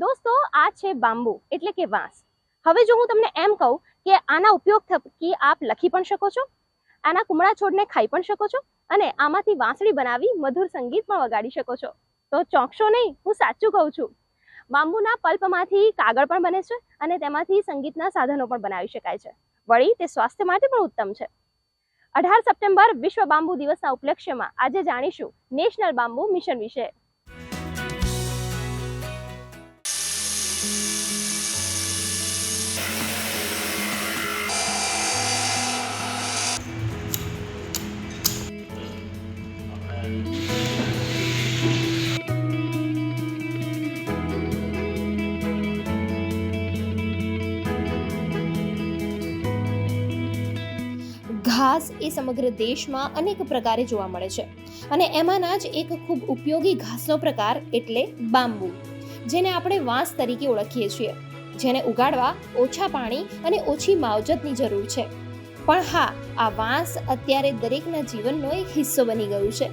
દોસ્તો, આ છે બાંબુ, એટલે કે વાંસ. હવે જો હું તમને એમ કહું કે આના ઉપયોગ થકી આપ લખી પણ શકો છો? આના કુમળા છોડને ખાઈ પણ શકો છો? અને આમાંથી વાંસળી બનાવી મધુર સંગીત પણ વગાડી શકો છો? તો ચોંકશો નહીં, હું સાચું કહું છું. બાંબુના પલ્પમાંથી કાગળ પણ બને છે અને તેમાંથી સંગીતના સાધનો પણ બનાવી શકાય છે. વળી, તે સ્વાસ્થ્ય માટે પણ ઉત્તમ છે. અઢાર સપ્ટેમ્બર વિશ્વ બાંબુ દિવસના ઉપલક્ષ્યમાં આજે જાણીશું નેશનલ બાંબુ મિશન વિશે. ઘાસ એ સમગ્ર દેશમાં અનેક પ્રકારે જોવા મળે છે. અને એમાંના જ એક ખૂબ ઉપયોગી ઘાસનો પ્રકાર એટલે બાંબુ, જેને આપણે વાંસ તરીકે ઓળખીએ છીએ. જેને ઉગાડવા ઓછા પાણી અને ઓછી માવજતની જરૂર છે. પણ હા, આ વાંસ અત્યારે દરેકના જીવનનો એક હિસ્સો બની ગયું છે.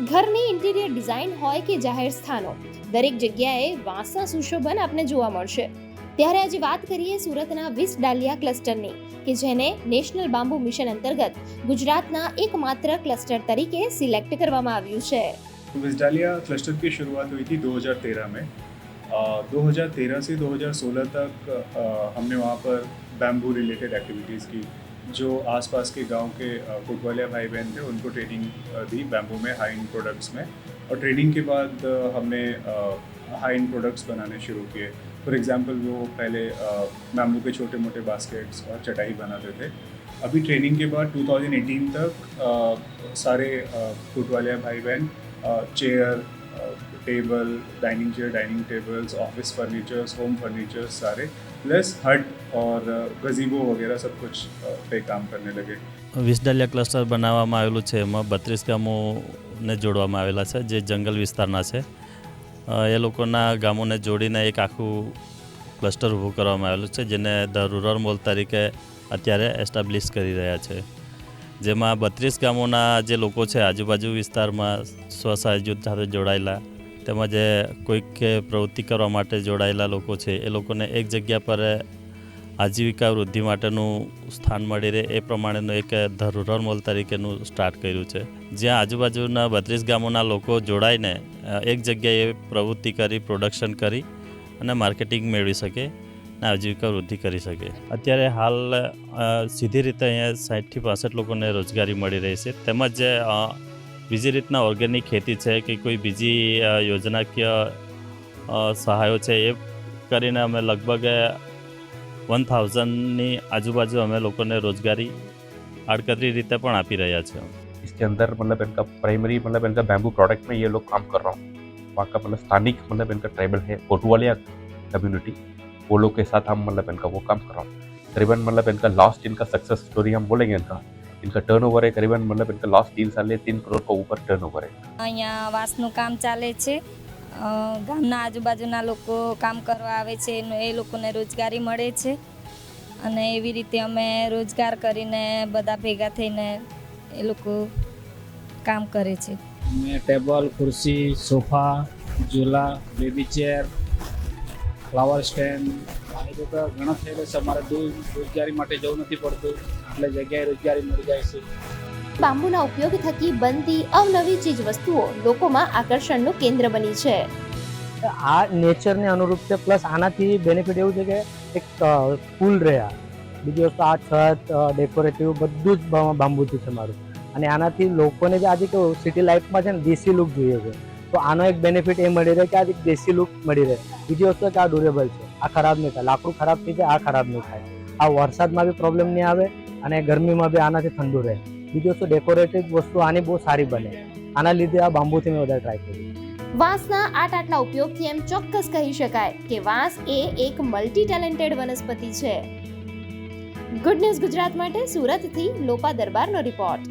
ઘરની ઇન્ટિરિયર ડિઝાઇન હોય કે જાહેર સ્થાનો, દરેક જગ્યાએ વાંસના સુશોભન આપને જોવા મળશે. ત્યારે આજે વાત કરીએ સુરતના વીસ ડાલિયા ક્લસ્ટરની કે જેને નેશનલ બાંબુ મિશન અંતર્ગત ગુજરાતના એકમાત્ર ક્લસ્ટર તરીકે સિલેક્ટ કરવામાં આવ્યું છે विस्डालिया क्लस्टर की शुरुआत हुई थी 2013 में अ, 2013 से 2016 तक अ, हमने वहाँ पर बैम्बू रिलेटेड एक्टिविटीज़ की जो आसपास के गांव के अ, कुटवालिया भाई बहन थे उनको ट्रेनिंग अ, दी बैम्बू में हाई एंड प्रोडक्ट्स में और ट्रेनिंग के बाद अ, हमने हाई एंड प्रोडक्ट्स बनाने शुरू किए फॉर एग्जांपल वो पहले बैम्बू के छोटे मोटे बास्केट्स और चटाई बनाते थे अभी ट्रेनिंग के बाद 2018 तक अ, सारे अ, कुटवालिया भाई बहन chair table dining chair dining tables office furnitures home furnitures सारे प्लस हट और गजीबो वगैरह सब कुछ अ, पे काम करने लगे વિસડાલિયા ક્લસ્ટર બનાવવામાં આવેલું છે એમાં બત્રીસ ગામોને જોડવામાં આવેલા છે જે જંગલ વિસ્તારના છે અ, એ લોકોના ગામોને જોડીને એક આખું ક્લસ્ટર ઊભું કરવામાં આવેલું છે, જેને ધ રૂરલ મોલ તરીકે અત્યારે એસ્ટાબ્લિશ કરી રહ્યા છે. જેમાં બત્રીસ ગામોના જે લોકો છે, આજુબાજુ વિસ્તારમાં સ્વસહાય જૂથ સાથે જોડાયેલા, તેમજ કોઈક પ્રવૃત્તિ કરવા માટે જોડાયેલા લોકો છે, એ લોકોને એક જગ્યા પર આજીવિકા વૃદ્ધિ માટેનું સ્થાન મળી રહે એ પ્રમાણેનું એક ધ મોલ તરીકેનું સ્ટાર્ટ કર્યું છે. જ્યાં આજુબાજુના બત્રીસ ગામોના લોકો જોડાઈને એક જગ્યાએ પ્રવૃત્તિ કરી પ્રોડક્શન કરી અને માર્કેટિંગ મેળવી શકે અને આજીવિકા વૃદ્ધિ કરી શકે. અત્યારે હાલ સીધી રીતે અહીંયા સાઠથી પાસઠ લોકોને રોજગારી મળી રહી છે. તેમજ બીજી રીતના ઓર્ગેનિક ખેતી છે કે કોઈ બીજી યોજનાકીય સહાયો છે એ કરીને અમે લગભગ વન થાઉઝન્ડની આજુબાજુ અમે લોકોને રોજગારી આડકતરી રીતે પણ આપી રહ્યા છે इसके अंदर मतलब इनका प्राइमरी मतलब इनका बैम्बू प्रोडक्ट में ये लोग काम कर रहा हूँ वहाँ का मतलब स्थानिक मतलब इनका ट्राइबल है कोटवालिया कम्युनिटी वो लोग के साथ हम मतलब इनका वो काम कर रहा हूँ करीबन मतलब इनका लास्ट इनका सक्सेस स्टोरी हम बोलेंगे इनका इनका टर्न है करीबन मतलब इनका लास्ट तीन साल में तीन करोड़ का ऊपर टर्न है અહીંયા વાંસનું કામ ચાલે છે અ, ગામના આજુબાજુના લોકો કામ કરવા આવે છે એનો એ લોકોને રોજગારી મળે છે અને એવી રીતે અમે રોજગાર કરીને બધા ભેગા થઈને એ લોકો કામ કરે છે. મેં ટેબલ ખુરશી સોફા ઝૂલા બેબી ચેર ફ્લાવર સ્ટેન્ડ આવી બધા ઘણા થયેલા છે. અમારે દૂર રોજગારી માટે જવું નથી પડતું. એટલે જગ્યાએ રોજગારી મળી જાય છે. બાંબુના ઉપયોગ થકી બનતી અવનવી ચીજ વસ્તુઓ લોકોમાં આકર્ષણનું કેન્દ્ર બની છે. આ નેચરને અનુરૂપ છે પ્લસ આનાથી બેનિફિટ એવું છે કે એક કુલ રહ્યા. બીજી વસ્તુ આ છત ડેકોરેટિવ બધું જ બાંબુથી છે મારું. અને આનાથી લોકોને બી આજે કેવું સિટી લાઈફમાં છે ને દેશી લુક જોઈએ છે. તો આનો એક બેનિફિટ એ મળી રહે કે આજે દેશી લુક મળી રહે. બીજી વસ્તુ કે આ ડ્યુરેબલ છે. આ ખરાબ નહીં થાય. લાકડું ખરાબ થઈ જાય, આ ખરાબ નહીં થાય. આ વરસાદમાં બી પ્રોબ્લેમ નહીં આવે અને ગરમીમાં બી આનાથી ઠંડુ રહે. બીજી વસ્તુ ડેકોરેટિવ વસ્તુ આની બહુ સારી બને. આના લીધે આ બાંબુથી મેં વધારે ટ્રાય કર્યું. વાંસના આટ આટલા ઉપયોગથી એમ ચોક્કસ કહી શકાય કે વાંસ એ એક મલ્ટી ટેલેન્ટેડ વનસ્પતિ છે. ગુડ ન્યૂઝ ગુજરાત માટે સુરતથી લોપા દરબારનો રિપોર્ટ